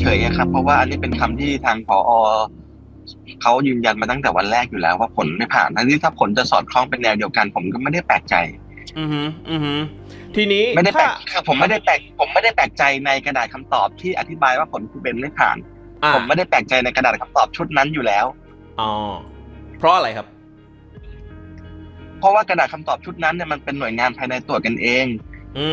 เฉยๆอะครับ เพราะว่าอันนี้เป็นคำที่ทางพอเขายืนยันมาตั้งแต่วันแรกอยู่แล้วว่าผลไม่ผ่านทั้งที่ถ้าผลจะสอดคล้องเป็นแนวเดียวกัน ผมก็ไม่ได้แปลกใจ อือฮึอือฮึทีนี้ไม่ได้แปลถ้ากครับผมไม่ได้แปลกผมไม่ได้แปลกใจในกระดาษคำตอบที่อธิบายว่าผลครูเบนไม่ผ่านอ่าผมไม่ได้แปลกใจในกระดาษคำตอบชุดนั้นอยู่แล้วอ๋อเพราะอะไรครับ เพราะว่ากระดาษคำตอบชุดนั้นเนี่ยมันเป็นหน่วยงานภายในตรวจกันเองอืม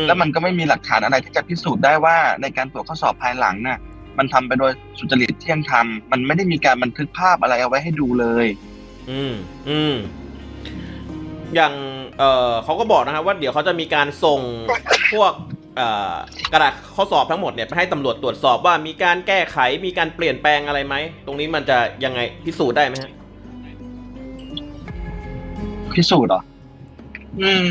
แล้วมันก็ไม่มีหลักฐานอะไรที่จะพิสูจน์ได้ว่าในการตรวจข้อสอบภายหลังน่ะ มันทำไปโดยสุจริตเที่ยงธรรมมันไม่ได้มีการบันทึกภาพอะไรเอาไว้ให้ดูเลย อืมอืมอย่างเอ่อเขาก็บอกนะครับว่าเดี๋ยวเขาจะมีการส่งพวกเอ่อกระดาษข้อสอบทั้งหมดเนี่ยไปให้ตำรวจตรวจสอบว่ามีการแก้ไขมีการเปลี่ยนแปลงอะไรไหม ตรงนี้มันจะยังไงพิสูจน์ได้ไหมฮะพิสูจน์เหรอ อืม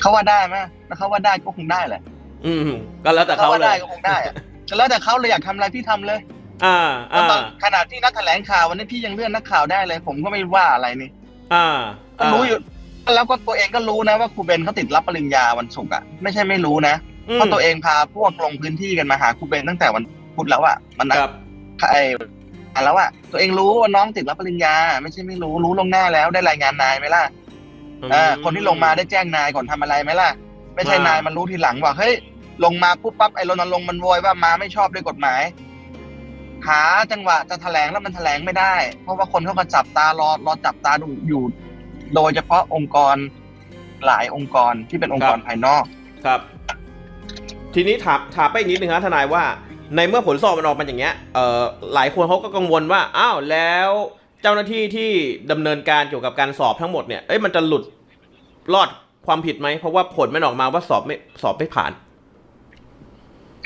เขาว่าได้ไหมถ้าเขาว่าได้ก็คงได้แหละ อืมก็แล้วแต่เขาเขาว่าเลได้ยก็คงได้อะแล้วแต่เขาเลยอยากทำอะไรพี่ทำเลยอ่าแล้วอ่าตอนขนาดที่นัดแถลงข่าววันนี้พี่ยังเลื่อนนักข่าวได้เลย ผมก็ไม่ว่าอะไรนี่อ่าก็รู้อยู่ แล้วก็ตัวเองก็รู้นะว่าครูเบนเขาติดรับปริญญาวันศุกร์อะไม่ใช่ไม่รู้นะอืมเพราะตัวเองพาพวกลงพื้นที่กันมาหาครูเบนตั้งแต่วันพุธแล้วอะมันนัด ครับไอ้แล้วอะตัวเองรู้ว่าน้องติดรับปริญญา ไม่ใช่ไม่รู้รู้ลวงหน้าแล้วได้รายงานนายไหมล่ะ อ่าคนที่ลงมาได้แจ้งนายก่อนทำอะไรไหมล่ะ ไม่ใช่อ่านนายมันรู้ทีหลังว่าเฮ้ยลงมาปุ๊บปั๊บไอ้รณรงค์มันโวยว่ามาไม่ชอบด้วยกฎหมาย หาจังหวะจะแถลงแล้วมันแถลงไม่ได้ เพราะว่าคนเขาก็จับตารอรอจับตาดูอยู่ โดยเฉพาะองค์กรหลายองค์กรที่เป็นองค์กรภายนอกครับ ทีนี้ถามถามไปอีกนิดนึงครับทนายว่า ในเมื่อผลสอบมันออกมาอย่างเงี้ยเอ่อหลายคนเขาก็กังวลว่าอ้าวแล้ว เจ้าหน้าที่ที่ดำเนินการเกี่ยวกับการสอบทั้งหมดเนี่ยเอ้ยมันจะหลุดรอดความผิดไหม เพราะว่าผลมันออกมาว่าสอบไม่สอบไม่ผ่าน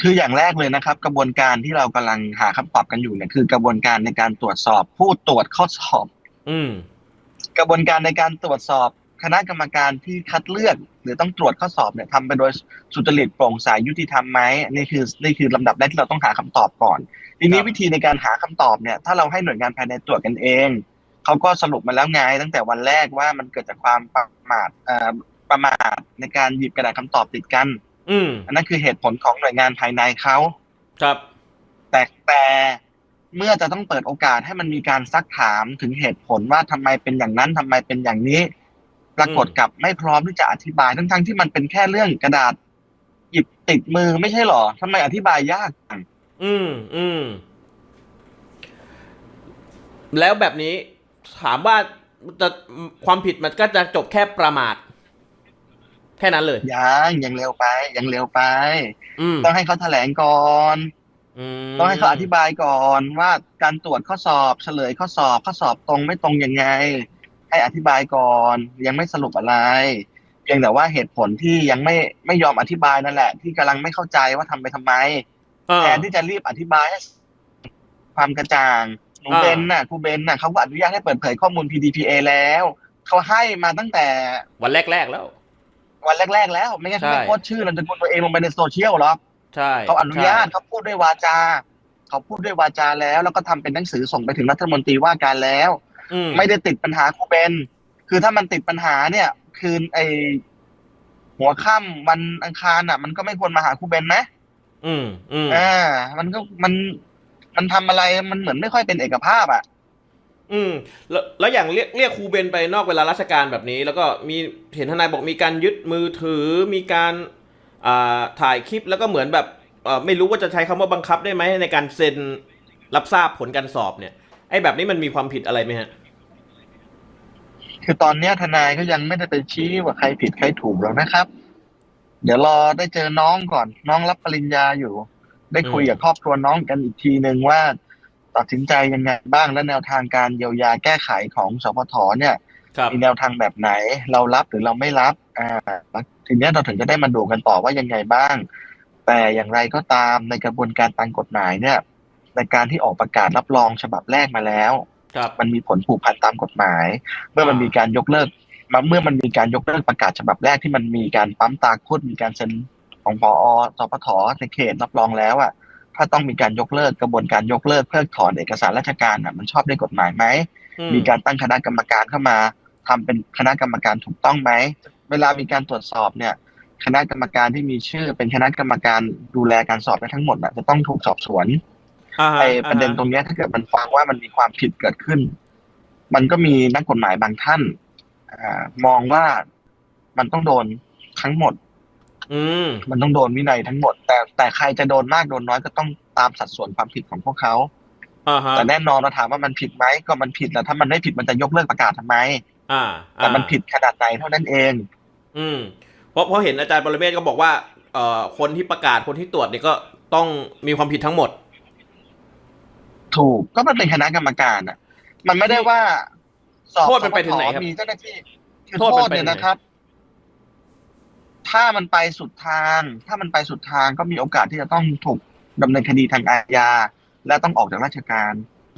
คืออย่างแรกเลยนะครับ กระบวนการที่เรากำลังหาคำตอบกันอยู่เนี่ยคือกระบวนการในการตรวจสอบ ผู้ตรวจข้อสอบ อืม กระบวนการในการตรวจสอบคณะกรรมการที่คัดเลือก หรือต้องตรวจข้อสอบเนี่ยทำไปโดยสุจริตโปร่งใสยุติธรรมไหมนี่คือนี่คือลำดับแรกที่เราต้องหาคำตอบก่อน ทีนี้ครับวิธีในการหาคำตอบเนี่ยถ้าเราให้หน่วยงานภายในตรวจกันเองเขาก็สรุปมาแล้วไงตั้งแต่วันแรกว่ามันเกิดจากความประมาทเอ่อประมาทในการหยิบกระดาษคำตอบติดกัน อืมอันนั้นคือเหตุผลของหน่วยงานภายในเขาครับ แต่แต่เมื่อจะต้องเปิดโอกาสให้มันมีการซักถามถึงเหตุผลว่าทำไมเป็นอย่างนั้นทำไมเป็นอย่างนี้ ปรากฏกับไม่พร้อมที่จะอธิบายทั้งๆที่มันเป็นแค่เรื่องกระดาษ หยิบติดมือไม่ใช่หรอทำไมอธิบายยากจัง อืมอืมแล้วแบบนี้ถามว่าจะความผิดมันก็จะจบแค่ประมาท แค่นั้นเลย ยังยังเร็วไปยังเร็วไปอืมต้องให้เขาแถลงก่อนมต้องให้เขาอธิบายก่อนว่าการตรวจข้อสอบเฉลยข้อสอบข้อสอบตรงไม่ตรงยังไง ให้อธิบายก่อน ยังไม่สรุปอะไร เพียงแต่ว่าเหตุผลที่ยังไม่ไม่ยอมอธิบายนั่นแหละ ที่กำลังไม่เข้าใจว่าทำไปทำไมอ่า แทนที่จะรีบอธิบายให้ความกระจ่างหนูอ่าเบนน่ะครูเบนน่ะเขาก็อนุญาตให้เปิดเผยข้อมูล PDPA แล้วเขาให้มาตั้งแต่ วันแรก ๆ แล้ว วันแรก ๆ แล้ว ไม่งั้นเขาใช่ไม่โพสต์ชื่อนามสกุลตัวเองลงไปในโซเชียลหรอกใช่เขาอนุญาตใช่เขาพูดด้วยวาจาเขาพูดด้วยวาจาแล้ว แล้วก็ทำเป็นหนังสือส่งไปถึงรัฐมนตรีว่าการแล้วอืมไม่ได้ติดปัญหาครูเบนคือถ้ามันติดปัญหาเนี่ย คืนไอหัวค่ำวันอังคารอะ มันก็ไม่ควรมาหาครูเบนไหม อืมอืมอ่า มันก็มันมันทำอะไรมันเหมือนไม่ค่อยเป็นเอกภาพอะ อืม แล้วแล้วอย่างเรียกเรียกครูเบนไปนอกเวลาราชการแบบนี้ แล้วก็มีเห็นทนายบอกมีการยึดมือถือมีการอ่าถ่ายคลิปแล้วก็เหมือนแบบเอ่อไม่รู้ว่าจะใช้คำว่าบังคับได้ไหมในการเซ็นรับทราบผลการสอบเนี่ยไอ้แบบนี้มันมีความผิดอะไรไหมฮะคือตอนเนี้ยทนายก็ยังไม่ได้ไปชี้ว่าใครผิดใครถูกหรอกนะครับ เดี๋ยวรอได้เจอน้องก่อน น้องรับปริญญาอยู่ ได้คุยกับครอบครัวน้องกันอีกทีหนึ่งว่า ตัดสินใจยังไงบ้างและแนวทางการเยียวยาแก้ไขของสพทเนี่ยครับมีแนวทางแบบไหน เรารับหรือเราไม่รับอ่าทีเนี้ยเราถึงจะได้มาดูกันต่อว่ายังไงบ้าง แต่อย่างไรก็ตามในกระบวนการตามกฎหมายเนี่ยในการที่ออกประกาศรับรองฉบับแรกมาแล้วครับมันมีผลผูกพันตามกฎหมาย เมื่อมันมีการยกเลิก มาเมื่อมันมีการยกเลิกประกาศฉบับแรกที่มันมีการปั๊มตาคุดมีการเซ็นของพอสปทในเขตรับรองแล้วอะถ้าต้องมีการยกเลิกกระบวนการยกเลิกเพิกถอนเอกสารราชการอะมันชอบด้วยกฎหมายไหมอืมีการตั้งคณะกรรมการเข้ามาทำเป็นคณะกรรมการถูกต้องไหมเวลามีการตรวจสอบเนี่ยคณะกรรมการที่มีชื่อเป็นคณะกรรมการดูแลการสอบไปทั้งหมดน่ะจะต้องถูกสอบสวนอ่าฮะไอประเด็นอ่าฮะตรงเนี้ยถ้าเกิดมันฟังว่ามันมีความผิดเกิดขึ้น มันก็มีนักกฎหมายบางท่านอ่า มองว่ามันต้องโดนทั้งหมด อืมมันต้องโดนวินัยทั้งหมด แต่แต่ใครจะโดนมากโดนน้อยก็ต้องตามสัดส่วนความผิดของพวกเขาอ่าฮะแต่แน่นอนเราถามว่ามันผิดไหมก็มันผิดแหละถ้ามันไม่ผิดมันจะยกเลิกประกาศทำไมอ่าแต่มันผิดขนาดไหนเท่านั้นเอง อืมเพราะเพราะเห็นอาจารย์ปรเมศก็บอกว่าเอ่อคนที่ประกาศคนที่ตรวจเนี่ยก็ต้องมีความผิดทั้งหมด ถูกก็มันเป็นคณะกรรมการอะ มันไม่ได้ว่า สอบโทษมันไปถึงไหนครับมีเจ้าหน้าที่คือโทษโทมันษไปถึเนี่งยไหนนะครับ ถ้ามันไปสุดทาง ถ้ามันไปสุดทางก็มีโอกาสที่จะต้องถูกดำเนินคดีทางอาญาและต้องออกจากราชการ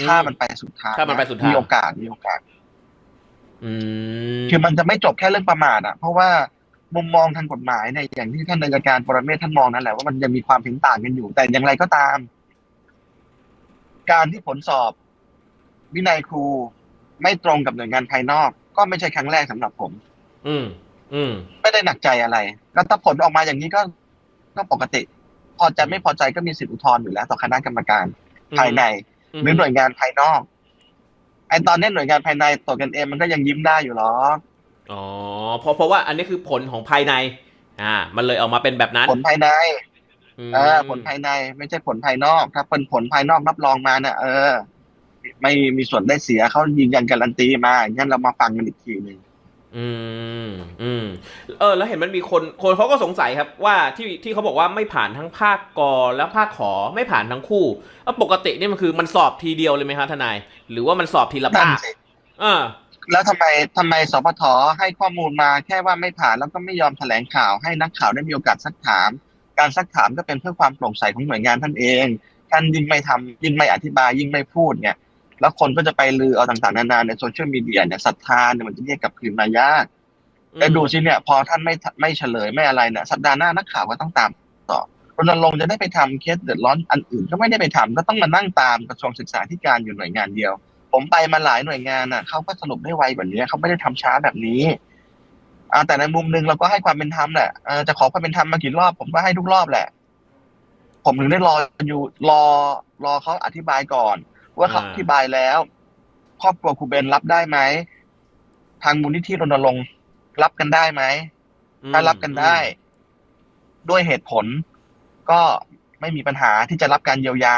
ถ้ามันไปสุดทางถ้ามันไปสุดทางมีโอกาสมีโอกาสอืมคือมันจะไม่จบแค่เรื่องประมาทอะ เพราะว่ามุมมองทางกฎหมายเนี่ยอย่างที่ท่านนายการปรเมศท่านมองนั่นแหละว่ามันยังมีความเห็นต่างกันอยู่ แต่อย่างไรก็ตาม การที่ผลสอบ วินัยครู ไม่ตรงกับหน่วยงานภายนอก ก็ไม่ใช่ครั้งแรกสำหรับผม อืม อืม ไม่ได้หนักใจอะไรก็ถ้าผลออกมาอย่างนี้ก็ก็ปกติ พอใจไม่พอใจก็มีสิทธิอุทธรณ์อยู่แล้วต่อคณะกรรมการ ภายในหรือหน่วยงานภายนอก ไอตอนนี้หน่วยงานภายในตรวจกันเองมันก็ยังยิ้มได้อยู่หรอกอ๋อเพราะเพราะว่าอันนี้คือผลของภายใน อ่า มันเลยออกมาเป็นแบบนั้น ผลภายในมเออผลภายในไม่ใช่ผลภายนอก ถ้าเป็นผลภายนอกรับรองมาเนี่ยเออ ไม่มีส่วนได้เสียเขายืนยันการันตีมาอย่างนั้นเรามาฟังกันอีกทีหนึ่งอืมอืมเออ แล้วเห็นมันมีคนคนเขาก็สงสัยครับว่าที่ที่เขาบอกว่าไม่ผ่านทั้งภาคกอและภาคขอไม่ผ่านทั้งคู่แล้วปกตินี่มันคือมันสอบทีเดียวเลยไหมครับทนาย หรือว่ามันสอบทีละนั่นภาคสิอ่าแล้วทำไมทำไมสปทให้ข้อมูลมาแค่ว่าไม่ผ่านแล้วก็ไม่ยอมแถลงข่าวให้นักข่าวได้มีโอกาสซักถาม การซักถามก็เป็นเพื่อความโปร่งใสของหน่วยงานท่านเองท่านยิ่งไม่ทำยิ่งไม่อธิบายยิ่งไม่พูดเนี่ย แล้วคนก็จะไปลือเอาต่างๆนานาในโซเชียลมีเดียเนี่ยศรัทธาเนี่ยมันจะเรียกกลับคืนมายากแต่ดูสิเนี่ยพอท่านไม่ไม่เฉลยไม่อะไรเนี่ยสัปดาห์หน้านักข่าวก็ต้องตามต่อรณรงค์จะได้ไปทำเคสเดือดร้อนอันอื่นก็ไม่ได้ไปทำก็ต้องมานั่งตามกระทรวงศึกษาธิการอยู่หน่วยงานเดียว ผมไปมาหลายหน่วยงานน่ะเขาก็สรุปได้ไวกว่านี้เขาไม่ได้ทำช้าแบบนี้อ่าแต่ในมุมหนึงเราก็ให้ความเป็นธรรมแหละเออจะขอความเป็นธรรมมากี่รอบ ผมก็ให้ทุกรอบแหละ ผมถึงได้รออยู่รอรอเขาอธิบายก่อน ว่าเขาอ่าอธิบายแล้ว ครอบครัวครูเบนรับได้ไหมทางมูลนิธิรณรงค์รับกันได้ไหมถ้ารับกันได้ ด้วยเหตุผล ก็ไม่มีปัญหาที่จะรับการเยียวยา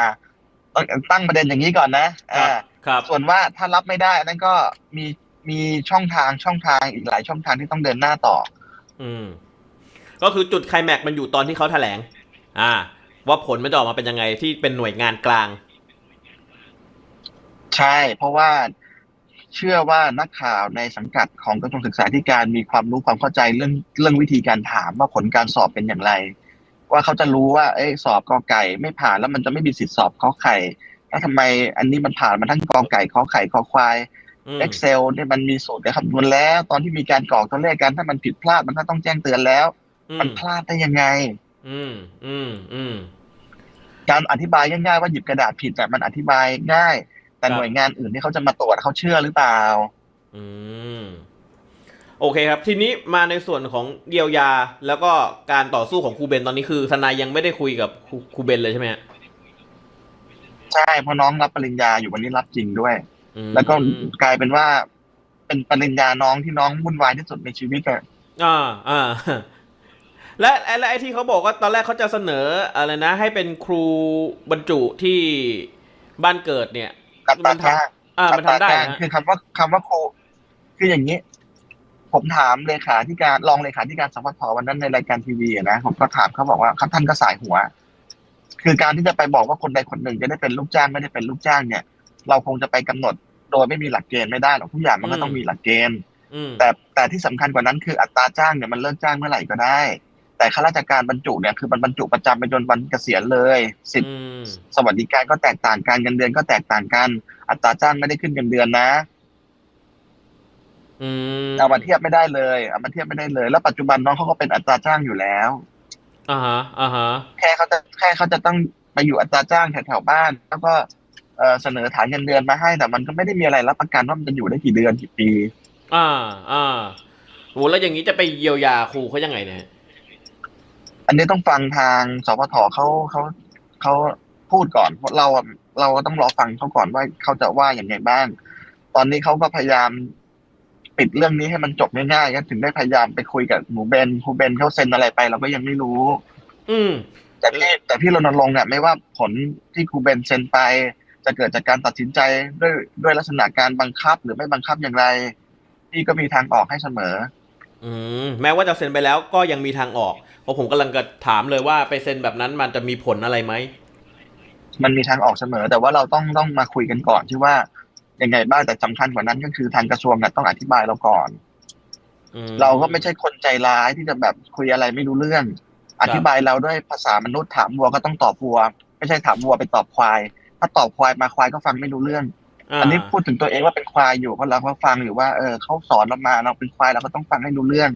ต้องตั้งประเด็นอย่างนี้ก่อนนะครับอ่าครับส่วนว่าถ้ารับไม่ได้นั่นก็มีมีช่องทางช่องทางอีกหลายช่องทางที่ต้องเดินหน้าต่อ อืม ก็คือจุดไคลแม็กซ์มันอยู่ตอนที่เขาแถลง อ่า ว่าผลมันจะออกมาเป็นยังไงที่เป็นหน่วยงานกลาง ใช่ เพราะว่าเชื่อว่านักข่าวในสังกัดของกระทรวงศึกษาธิการมีความรู้ความเข้าใจเรื่องเรื่องวิธีการถามว่าผลการสอบเป็นอย่างไร ว่าเขาจะรู้ว่า เอ้ยสอบกอไก่ไม่ผ่านแล้วมันจะไม่มีสิทธิสอบขอไข่แล้วทำไมอันนี้มันผ่านมาทั้งกอไก่ขอไข่ขอควายอืม Excel เนี่ยมันมีสูตรการคำนวณแล้ว ตอนที่มีการกรอกตัวเลขกันถ้ามันผิดพลาดมันก็ต้องแจ้งเตือนแล้วอืมันพลาดได้ยังไง อืมอืมอืมการอธิบายง่ายๆว่าหยิบกระดาษผิดแต่มันอธิบายง่าย แต่ครับหน่วยงานอื่นที่เขาจะมาตรวจเขาเชื่อหรือเปล่า อืม โอเคครับ ทีนี้มาในส่วนของเยียวยาแล้วก็การต่อสู้ของครูเบนตอนนี้คือทนายยังไม่ได้คุยกับครูครูเบนเลยใช่ไหมฮะใช่เพราะน้องรับปริญญาอยู่วันนี้รับจริงด้วยอืมแล้วก็กลายเป็นว่า เป็นปริญญาน้องที่น้องวุ่นวายที่สุดในชีวิตอะอ่าอ่าและและและไอ้ที่เขาบอกว่าตอนแรกเขาจะเสนออะไรนะ ให้เป็นครูบรรจุที่บ้านเกิดเนี่ย อัตราจ้างอ่ามันทำได้อัตราจ้างนะคือคำว่าคำว่าครูคืออย่างนี้ ผมถามเลขาธิการรองเลขาธิการสพทวันนั้นในรายการทีวีอะนะผมก็ถามเขาบอกว่าเขาท่านก็สายหัว คือการที่จะไปบอกว่าคนใดคนหนึ่งจะได้เป็นลูกจ้างไม่ได้เป็นลูกจ้างเนี่ย เราคงจะไปกำหนดโดยไม่มีหลักเกณฑ์ไม่ได้หรอกทุกอย่างมันก็ต้องมีหลักเกณฑ์อืมแต่แต่ที่สำคัญกว่านั้นคืออัตราจ้างเนี่ยมันเลิกจ้างเมื่อไหร่ก็ได้ แต่ข้าราชการบรรจุเนี่ยคือมันบรรจุประจำไปจนวันเกษียณเลยสิทธิอืมสวัสดิการก็แตกต่างกันเงินเดือนก็แตกต่างกัน อัตราจ้างไม่ได้ขึ้นเงินเดือนนะอืมเอามาเทียบไม่ได้เลยเอามาเทียบไม่ได้เลย แล้วปัจจุบันน้องเขาก็เป็นอัตราจ้างอยู่แล้วอ่าฮะอ่าฮะแค่เขาจะแค่เขาจะต้องไปอยู่อัตราจ้างแถวๆบ้าน แล้วก็เอ่อเสนอฐานเงินเดือนมาให้ แต่มันก็ไม่ได้มีอะไรรับประกันว่ามันจะอยู่ได้กี่เดือนกี่ปี อ่าอ่าโหแล้วอย่างนี้จะไปเยียวยาครูเขายังไงเนี่ย อันนี้ต้องฟังทางสพทเขาเขาเขาพูดก่อนเพราะเราเราต้องรอฟังเขาก่อนว่าเขาจะว่าอย่างไงบ้าง ตอนนี้เขาก็พยายามปิดเรื่องนี้ให้มันจบง่ายๆก็ถึงได้พยายามไปคุยกับหมูเบนครูเบนเขาเซ็นอะไรไป เราก็ยังไม่รู้ อืมแต่พี่แต่พี่รณรงค์อะไม่ว่าผลที่ครูเบนเซ็นไป จะเกิดจากการตัดสินใจด้วยด้วยลักษณะการบังคับหรือไม่บังคับอย่างไร พี่ก็มีทางออกให้เสมอ อืมแม้ว่าจะเซ็นไปแล้วก็ยังมีทางออกเพราะผมกำลังจะถามเลยว่าไปเซ็นแบบนั้นมันจะมีผลอะไรไหมมันมีทางออกเสมอ แต่ว่าเราต้องต้องมาคุยกันก่อนที่ว่ายังไงบ้างแต่สำคัญกว่านั้นก็คือทางกระทรวงอะต้องอธิบายเราก่อน อืมเราก็ไม่ใช่คนใจร้ายที่จะแบบคุยอะไรไม่รู้เรื่อง อธิบายเราด้วยภาษามนุษย์ถามวัวก็ต้องตอบวัว ไม่ใช่ถามวัวไปตอบควาย ถ้าตอบควายมาควายก็ฟังไม่รู้เรื่องา อันนี้พูดถึงตัวเองว่าเป็นควายอยู่เพราะเราก็ฟังอยู่ว่าเออเขาสอนเรามาเราเป็นควายเราก็ต้องฟังให้รู้เรื่อง